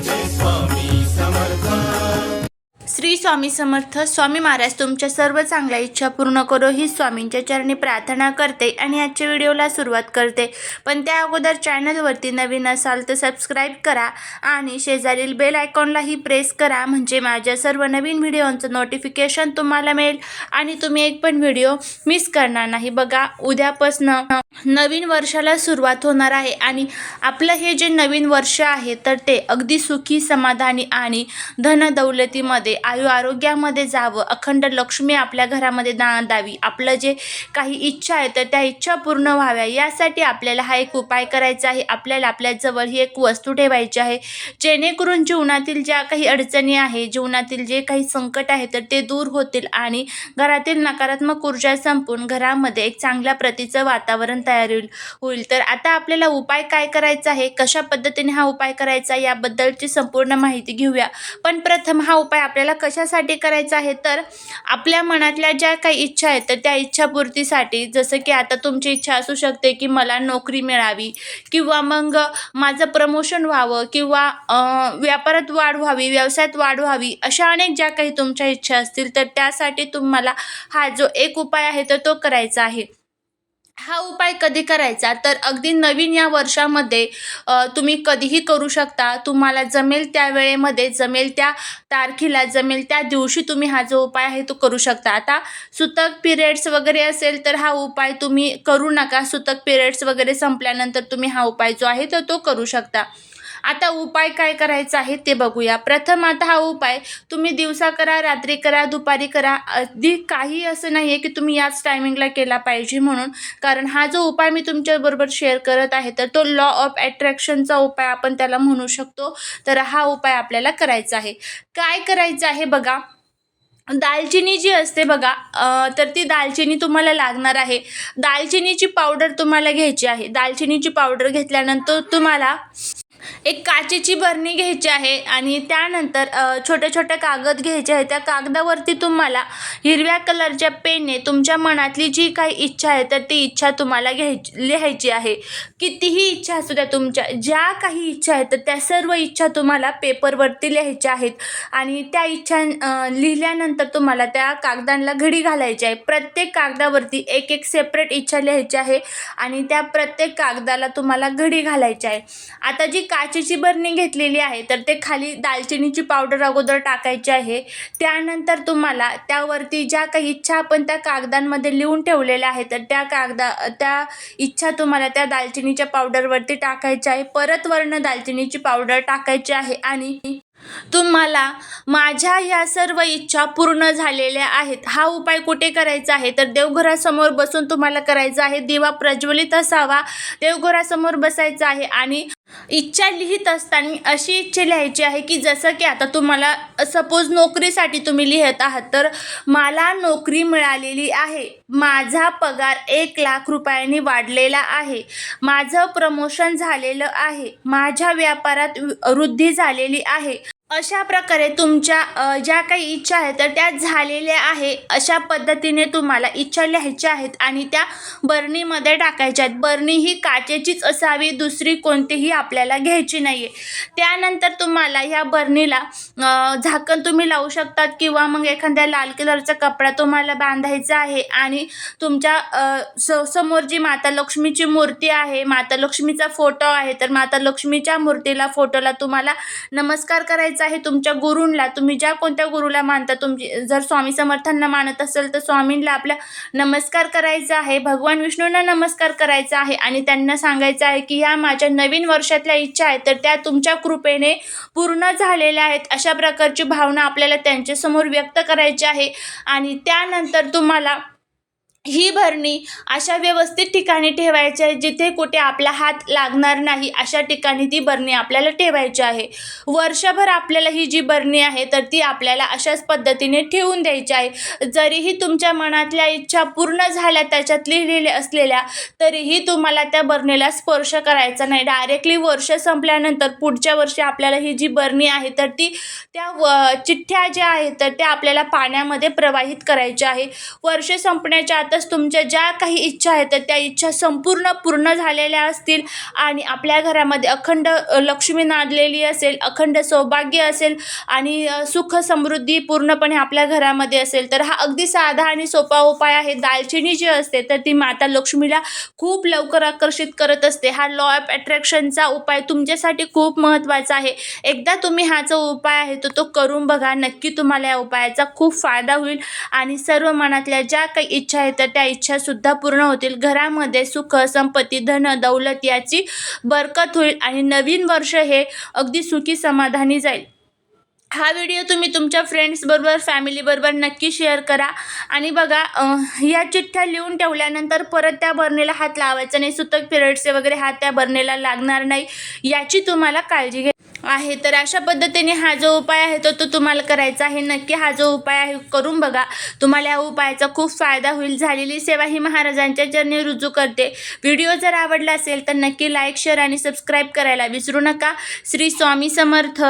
this one. Shri Swami Samarth Swami Maharaj तुमच्या सर्व चांगल्या इच्छा पूर्ण करो. ही स्वामींच्या चरणी प्रार्थना करते आणि आजच्या व्हिडिओला सुरुवात करते. पण त्या अगोदर चॅनलवरती नवीन असाल तर सबस्क्राईब करा आणि शेजारील बेल आयकॉनलाही प्रेस करा. म्हणजे माझ्या सर्व नवीन व्हिडिओंचं नोटिफिकेशन तुम्हाला मिळेल आणि तुम्ही एक पण व्हिडिओ मिस करणार नाही. बघा उद्यापासनं नवीन वर्षाला सुरुवात होणार आहे आणि आपलं हे जे नवीन वर्ष आहे तर ते अगदी सुखी समाधानी आणि धनदौलतीमध्ये आयु आरोग्यामध्ये जावं. अखंड लक्ष्मी आपल्या घरामध्ये नांदावी आपलं जे काही इच्छा आहे तर त्या इच्छा पूर्ण व्हाव्या. यासाठी आपल्याला हा एक उपाय करायचा आहे. आपल्याला आपल्याजवळ ही एक वस्तू ठेवायची आहे. जेणेकरून जीवनातील ज्या काही अडचणी आहे जीवनातील जे काही संकट आहे तर ते दूर होतील आणि घरातील नकारात्मक ऊर्जा संपून घरामध्ये एक चांगल्या प्रतीचं वातावरण तयार होईल होईल. तर आता आपल्याला उपाय काय करायचा आहे? कशा पद्धतीने हा उपाय करायचा? याबद्दलची संपूर्ण माहिती घेऊया. पण प्रथम हा उपाय आपल्याला कशासाठी करायचं आहे? तर आपल्या मनातल्या ज्या काही इच्छा आहेत तर त्या इच्छापूर्तीसाठी जसं की आता तुमची इच्छा असू शकते की मला नोकरी मिळावी किंवा मग माझं प्रमोशन व्हावं किंवा व्यापारात वाढ व्हावी व्यवसायात वाढ व्हावी अशा अनेक ज्या काही तुमच्या इच्छा असतील तर त्यासाठी तुम्हाला हा जो एक उपाय आहे तर तो करायचा आहे. हा उपाय कधी करायचा? तर अगदी नवीन या वर्षामध्ये तुम्ही कधीही करू शकता. तुम्हाला जमेल त्या वेळेमध्ये जमेल त्या तारखेला जमेल त्या दिवशी तुम्ही हा जो उपाय आहे तो करू शकता. आता सुतक पिरियड्स वगैरे असेल तर हा उपाय तुम्ही करू नका. सुतक पिरियड्स वगैरे संपल्यानंतर तुम्ही हा उपाय जो आहे तर तो करू शकता. आता उपाय काय करायचा आहे ते बघूया. प्रथम आता हा उपाय तुम्ही दिवसा करा रात्री करा दुपारी करा. अगदी काही असं नाही आहे की तुम्ही याच टायमिंगला केला पाहिजे म्हणून. कारण हा जो उपाय मी तुमच्याबरोबर शेअर करत आहे तर तो लॉ ऑफ अट्रॅक्शनचा उपाय आपण त्याला म्हणू शकतो. तर हा उपाय आपल्याला करायचा आहे. काय करायचं आहे बघा? दालचिनी जी असते बघा तर ती दालचिनी तुम्हाला लागणार आहे. दालचिनीची पावडर तुम्हाला घ्यायची आहे. दालचिनीची पावडर घेतल्यानंतर तुम्हाला एक काचेची बरणी घ्यायची आहे आणि त्यानंतर छोटे छोटे कागद घ्यायचे आहे त्या कागदावरती तुम्हाला हिरव्या कलरच्या पेनने तुमच्या मनातली जी काही इच्छा आहे तर ती इच्छा तुम्हाला घ्यायची लिहायची आहे. कितीही इच्छा असू द्या तुमच्या ज्या काही इच्छा आहेत तर त्या सर्व इच्छा तुम्हाला पेपरवरती लिहायच्या आहेत. आणि त्या इच्छा लिहिल्यानंतर तुम्हाला त्या कागदांना घडी घालायची आहे. प्रत्येक कागदावरती एक एक सेपरेट इच्छा लिहायची आहे आणि त्या प्रत्येक कागदाला तुम्हाला घडी घालायची आहे. आता जी काचेची बरणी घेतलेली आहे तर ते खाली दालचिनीची पावडर अगोदर टाकायची आहे. त्यानंतर तुम्हाला त्यावरती ज्या काही इच्छा आपण त्या कागदांमध्ये लिहून ठेवलेल्या आहेत तर त्या कागदा त्या इच्छा तुम्हाला त्या दालचिनीच्या पावडरवरती टाकायच्या आहे. परत वर्ण दालचिनीची पावडर टाकायची आहे आणि तुम्हाला माझ्या ह्या सर्व इच्छा पूर्ण झालेल्या आहेत. हा उपाय कुठे करायचा आहे? तर देवघरासमोर बसून तुम्हाला करायचा आहे. दिवा प्रज्वलित असावा देवघरासमोर बसायचं आहे आणि इच्छा लिहित असताना अशी इच्छा लिहायची आहे की जसं की आता तुम्हाला सपोज नोकरीसाठी तुम्ही लिहित आहात तर मला नोकरी मिळालेली आहे. माझा पगार एक लाख रुपयांनी वाढलेला आहे. माझं प्रमोशन झालेलं आहे. माझ्या व्यापारात वृद्धी झालेली आहे. अशा प्रकारे तुमच्या ज्या काही इच्छा आहेत तर त्या झालेल्या आहे अशा पद्धतीने तुम्हाला इच्छा लिहायच्या आहेत आणि त्या बरणीमध्ये टाकायच्या आहेत. बरणी ही काचेचीच असावी दुसरी कोणतीही आपल्याला घ्यायची नाही आहे त्यानंतर तुम्हाला ह्या बरणीला झाकण तुम्ही लावू शकतात किंवा मग एखाद्या लाल कलरचा कपडा तुम्हाला बांधायचा आहे आणि तुमच्या स समोर जी माता लक्ष्मीची मूर्ती आहे माता लक्ष्मीचा फोटो आहे तर माता लक्ष्मीच्या मूर्तीला फोटोला तुम्हाला नमस्कार करायचा आहे तुमच्या गुरूंला. तुम्ही ज्या कोणत्या गुरुला मानता तुमची जर स्वामी समर्थांना मानत असेल तर स्वामींना आपल्या नमस्कार करायचा आहे भगवान विष्णूंना नमस्कार करायचा आहे आणि त्यांना सांगायचं आहे की ह्या माझ्या नवीन वर्षातल्या इच्छा आहेत तर त्या तुमच्या कृपेने पूर्ण झालेल्या आहेत. अशा प्रकारची भावना आपल्याला त्यांच्यासमोर व्यक्त करायची आहे. आणि त्यानंतर तुम्हाला ही भरणी अशा व्यवस्थित ठिकाणी ठेवायची आहे जिथे कुठे आपला हात लागणार नाही अशा ठिकाणी ती बरणी आपल्याला ठेवायची आहे. वर्षभर आपल्याला ही जी बरणी आहे तर ती आपल्याला अशाच पद्धतीने ठेवून द्यायची आहे. जरीही तुमच्या मनातल्या इच्छा पूर्ण झाल्या त्याच्यात लिहिलेल्या असलेल्या तरीही तुम्हाला त्या बरणीला स्पर्श करायचा नाही. डायरेक्टली वर्ष संपल्यानंतर पुढच्या वर्षी आपल्याला ही जी बरणी आहे तर ती त्या व चिठ्ठ्या ज्या आहेत तर त्या आपल्याला पाण्यामध्ये प्रवाहित करायच्या आहे. वर्ष संपण्याच्या आता दिवस तुमच्या ज्या काही इच्छा आहेत तर त्या इच्छा संपूर्ण पूर्ण झालेल्या असतील आणि आपल्या घरामध्ये अखंड लक्ष्मी नांदलेली असेल अखंड सौभाग्य असेल आणि सुख समृद्धी पूर्णपणे आपल्या घरामध्ये असेल तर हा अगदी साधा आणि सोपा उपाय आहे. दालचिनी जी असते तर ती माता लक्ष्मीला खूप लवकर आकर्षित करत असते. हा लॉ ऑफ अट्रॅक्शनचा उपाय तुमच्यासाठी खूप महत्त्वाचा आहे. एकदा तुम्ही हा जो उपाय आहे तो तो करून बघा. नक्की तुम्हाला या उपायाचा खूप फायदा होईल आणि सर्व मनातल्या ज्या काही इच्छा आहेत तर त्या इच्छासुद्धा पूर्ण होतील. घरामध्ये सुख संपत्ती धन दौलत याची बरकत होईल आणि नवीन वर्ष हे अगदी सुखी समाधानी जाईल. हा व्हिडिओ तुम्ही तुमच्या फ्रेंड्सबरोबर फॅमिलीबरोबर नक्की शेअर करा. आणि बघा या चिठ्ठ्या लिहून ठेवल्यानंतर परत त्या बर्नेला हात लावायचा नाही. सुतक पिरियड्सचे वगैरे हात त्या बर्नेला लागणार नाही. याची तुम्हाला काळजी घ्या. आहे. तर अशा पद्धतीने हा जो उपाय आहे तो तो तुम्हाला करायचा आहे. नक्की हा जो उपाय आहे करून बघा. तुम्हाला या उपायाचा खूप फायदा होईल. झालेली सेवा ही महाराजांच्या चरणी रुजू करते. व्हिडिओ जर आवडला असेल तर नक्की लाईक शेअर आणि सबस्क्राईब करायला विसरू नका. श्री स्वामी समर्थ.